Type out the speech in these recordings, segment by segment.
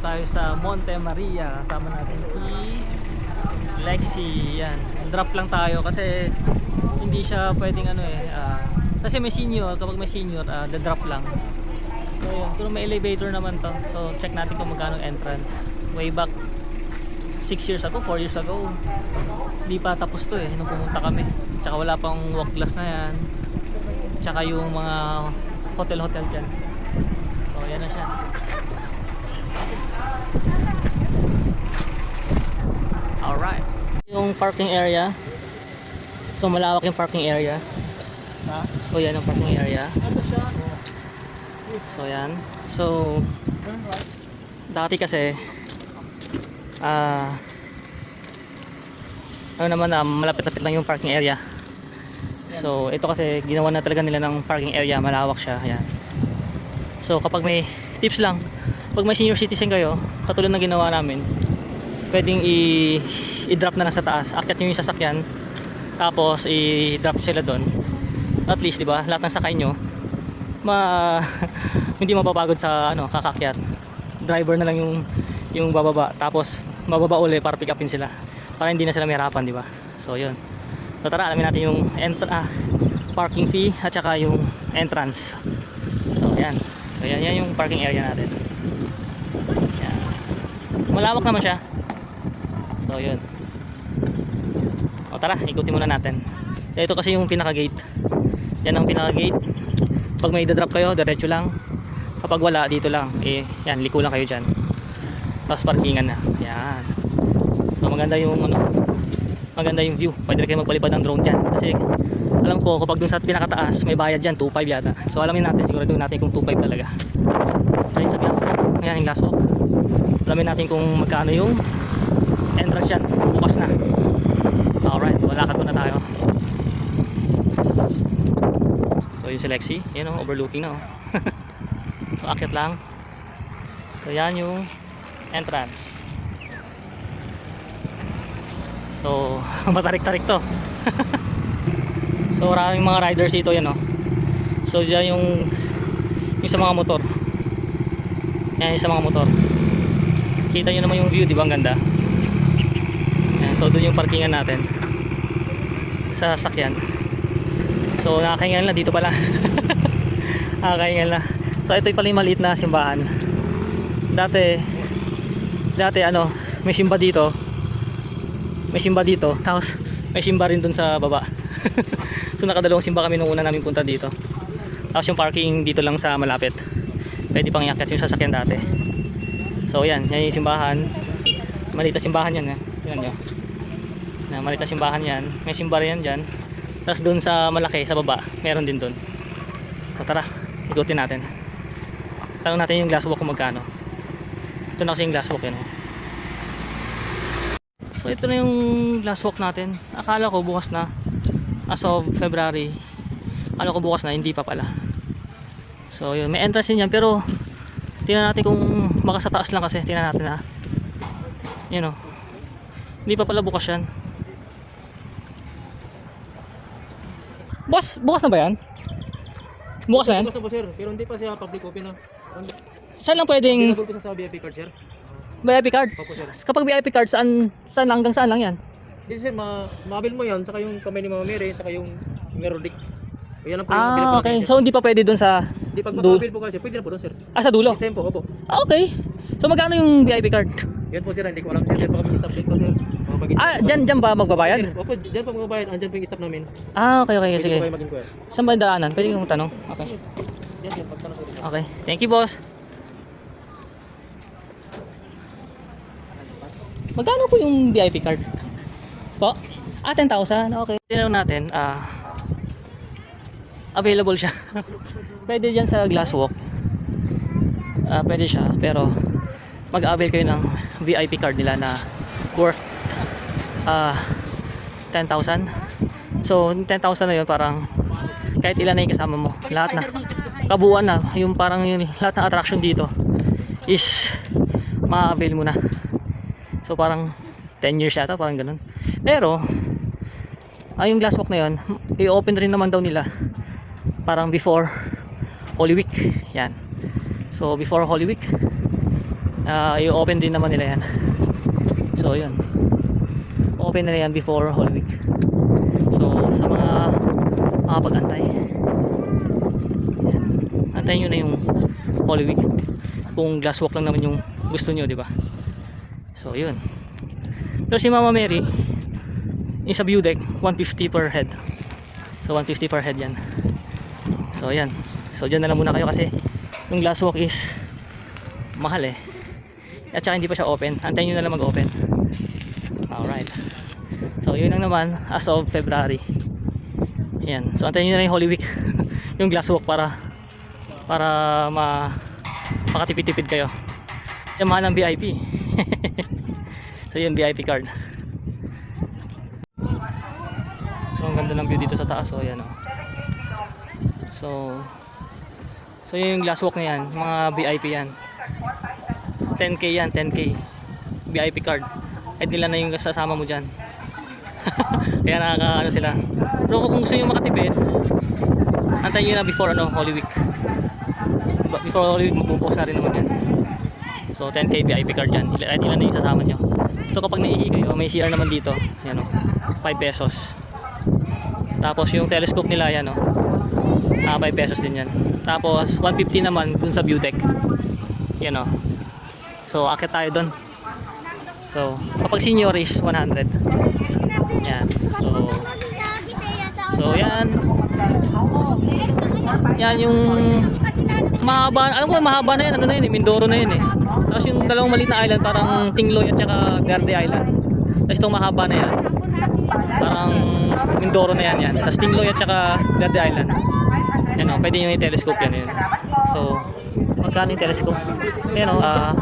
tayo sa Monte Maria. Kasama natin si Lexi. Yan. Drop lang tayo kasi hindi siya pwedeng ano eh. ah, kasi may senior, kapag may senior, uh, drop lang. So yun, pero may elevator naman to. So check natin kung magkano entrance. Way back 6 years ago, 4 years ago. Hindi pa tapos to eh, nung pumunta kami. Tsaka wala pang walk glass na yan. Tsaka yung mga hotel-hotel dyan. So yan na siya. Alright. Yung parking area. So malawak yung parking area. Ha? So yan ang parking area. Ano siya? So yan. So dati kasi ah ano naman na malapit-lapit lang yung parking area. So ito kasi ginawa na talaga nila ng parking area, malawak siya. Ayan. So kapag may tips lang, pag may senior citizen kayo, katulad ng ginawa namin, pwedeng i i-drop na lang sa taas. Akyat nyo yung sasakyan, tapos i-drop sila doon. At least, di ba, lahat ng sakay nyo, ma hindi mapapagod sa ano, kakakyat. Driver na lang yung yung bababa, tapos bababa uli para pick upin sila. Para hindi na sila mahirapan, di ba? So, yun. So, tara, alamin natin yung ent ah, parking fee at saka yung entrance. So, yan. So, yan, yan yung parking area natin. Yan. Malawak naman siya. So, yun. O, tara, ikutin muna natin. So, ito kasi yung pinaka-gate. Yan ang pinaka-gate. Pag may drop kayo, diretso lang. Kapag wala, dito lang. Eh, yan, liko lang kayo dyan. Tapos parkingan na. Yan. So, maganda yung, ano, maganda yung view. Pwede kayo magpalipad ng drone dyan. Kasi, alam ko, kapag dun sa pinakataas, may bayad dyan, 2.5 yata. So, alamin natin, siguro natin kung 2.5 talaga. So, sa glasswalk. Ayan yung glasswalk. Alamin natin kung magkano yung entrance yan. Bukas na. Alright, so lakad muna tayo. So yung si Lexi, yan o, overlooking na o. so akit lang. So yan yung entrance. So matarik-tarik to. so maraming mga riders dito yan o. So dyan yung yung sa mga motor. Yan yung sa mga motor. Kita nyo naman yung view, di ba ang ganda? So doon yung parkingan natin sa sasakyan. So nakakahingal na dito pala. nakakahingal na. So ito pala yung maliit na simbahan. Dati dati ano, may simba dito. May simba dito. Tapos may simba rin dun sa baba. so nakadalawang simba kami nung una namin punta dito. Tapos yung parking dito lang sa malapit. Pwede pang iakyat yung sasakyan dati. So yan, yan yung simbahan. Maliit na simbahan yan. Eh. Yan nyo na maliit na simbahan yan. May simba rin yan dyan. Tapos dun sa malaki sa baba meron din dun. So tara ikutin natin. Tanong natin yung glasswalk kung magkano. Ito na kasi yung glasswalk yun oh. so ito na yung glasswalk natin. Akala ko bukas na. As of February. Akala ko bukas na hindi pa pala. So yun may entrance din yan. Pero tingnan natin kung baka sa taas lang kasi. Tingnan natin ha yun oh. Hindi pa pala bukas yan Boss, bukas na ba yan? Bukas na yan? Bukas na po sir, pero hindi pa siya public open na. Saan lang pwedeng Available po sa VIP card sir. VIP card? Opo sir. Kapag VIP card, saan, saan lang, hanggang saan lang yan? Hindi sir, ma maabil mo yan, saka yung kamay ni Mama Mary, saka yung Merodic. Yan lang po yung Ah, okay. So, hindi pa pwede dun sa... Di pag makabil po kasi, pwede na po doon sir. Ah, sa dulo? Tempo, opo. Ah, okay. So, magkano yung VIP card? Yan po sir, hindi ko alam sir, baka may stop dito sir. Ah, dyan, dyan ba magbabayad? Opo, dyan po magbabayad, andyan po yung stop namin. Ah, okay, okay. Sige. po kayo mag-inquire. Saan ba yung daanan? Pwede kong tanong? Okay. Yan sir, pagtanong ko dito. Okay. Thank you, boss. Magkano po yung VIP card? Po? Ah, 10,000. Okay. Tinanong natin, ah, available siya. pwede dyan sa glasswalk. Ah, pwede siya, pero mag-avail kayo ng VIP card nila na worth ah 10,000. So, 10,000 na yun parang kahit ilan na yung kasama mo. Lahat na. Kabuuan na. Yung parang yung, lahat ng attraction dito is ma-avail mo na. So, parang 10 years yata, parang ganun. Pero, ay yung glasswalk na yun, i-open rin naman daw nila parang before Holy Week. Yan. So, before Holy Week, Ah, i-open din naman nila yan. So, yun. Open nila yan before Holy Week. So, sa mga makapag-antay, antayin nyo na yung Holy Week. Kung glass walk lang naman yung gusto nyo, di ba? So, yun. Pero si Mama Mary, yung sa view deck, 150 per head. So, 150 per head yan. So, yan. So, dyan na lang muna kayo kasi yung glass walk is mahal eh. At saka hindi pa siya open. Antayin nyo na lang mag-open. Alright. Lang naman as of February. Yan. So, antayin nyo na yung Holy Week. yung glass walk para para ma makatipid-tipid kayo. Samahan ng VIP. so, yun, VIP card. So, ang ganda ng view dito sa taas. So, yan o. So, so yun yung glass walk na yan. Mga VIP yan. 10k yan, 10k. VIP card. Kahit nila na yung kasama mo dyan. Kaya nakaka ano sila. Pero kung gusto nyo makatipid, antayin nyo na before ano, Holy Week. Before Holy Week, magpupost na rin naman yan. So 10k VIP card dyan. Ila- Kahit ilan na yung sasama nyo. So kapag naihi kayo, may CR naman dito. Yan o. 5 pesos. Tapos yung telescope nila yan o. Ah, 5 pesos din yan. Tapos 150 naman dun sa view deck. Yan o. So akit tayo dun. So kapag senior is 100. Yan. So So yan. Yan yung mahaba, alam ko mahaba na yan, ano na yun eh, Mindoro na yun eh. Tapos yung dalawang maliit na island, parang Tingloy at saka Verde Island. Tapos itong mahaba na yan, parang Mindoro na yan yan. Tapos Tingloy at saka Verde Island. Yan o, pwede nyo yung telescope yan yun. So, magkano yung telescope? Yan o, ah,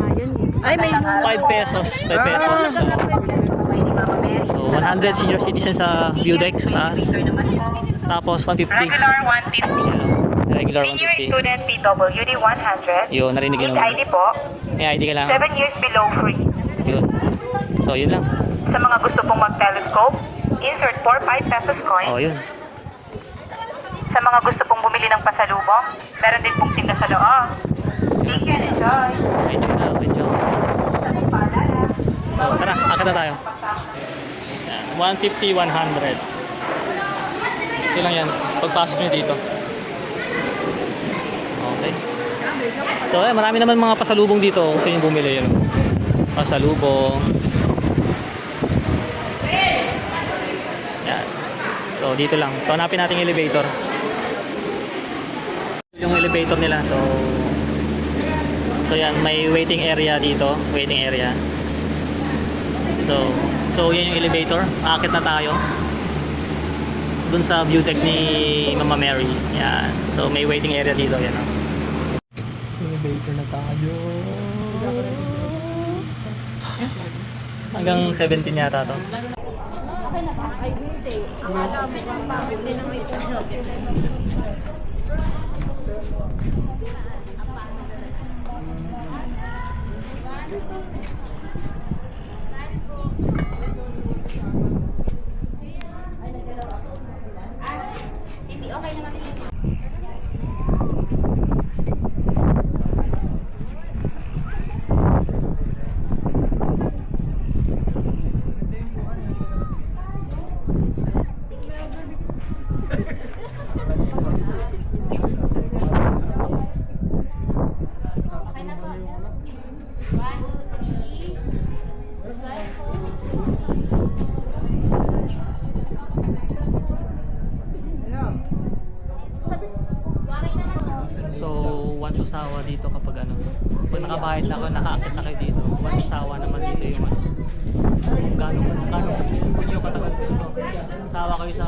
Ay, may 5 pesos, 5 pesos. So, so 100 senior citizen sa view deck sa taas. Tapos 150. Regular 150. Yan, Regular Senior 150. student PWD 100. Yun, narinig yun. ID po, May ID ka lang. 7 years below free. Yun. So, yun lang. Sa mga gusto pong mag-telescope, insert 4 5 pesos coin. Oh, yun. Sa mga gusto pong bumili ng pasalubong, meron din pong tinda sa loob. Thank you and enjoy. Medyo na. Paalala. So, tara, akit na tayo. Yan, 150, 100. Ito lang yan. Pagpasok nyo dito. Okay. So, eh, marami naman mga pasalubong dito kung sino bumili. Yun. Pasalubong. Yan. So, dito lang. So, hanapin natin elevator. Yung elevator nila. So, So yan, may waiting area dito, waiting area. So, so yan yung elevator. Aakit na tayo. Dun sa view deck ni Mama Mary. Yan. So may waiting area dito, yan. oh. Elevator na tayo. Hanggang 17 yata to. So, one to sawa dito kapag ano. Pag nakabayad na ako, nakaakit na kayo dito. One to sawa naman dito yung ano. Kung gaano, gaano kung nyo katagal gusto. Sawa kayo sa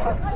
Yes.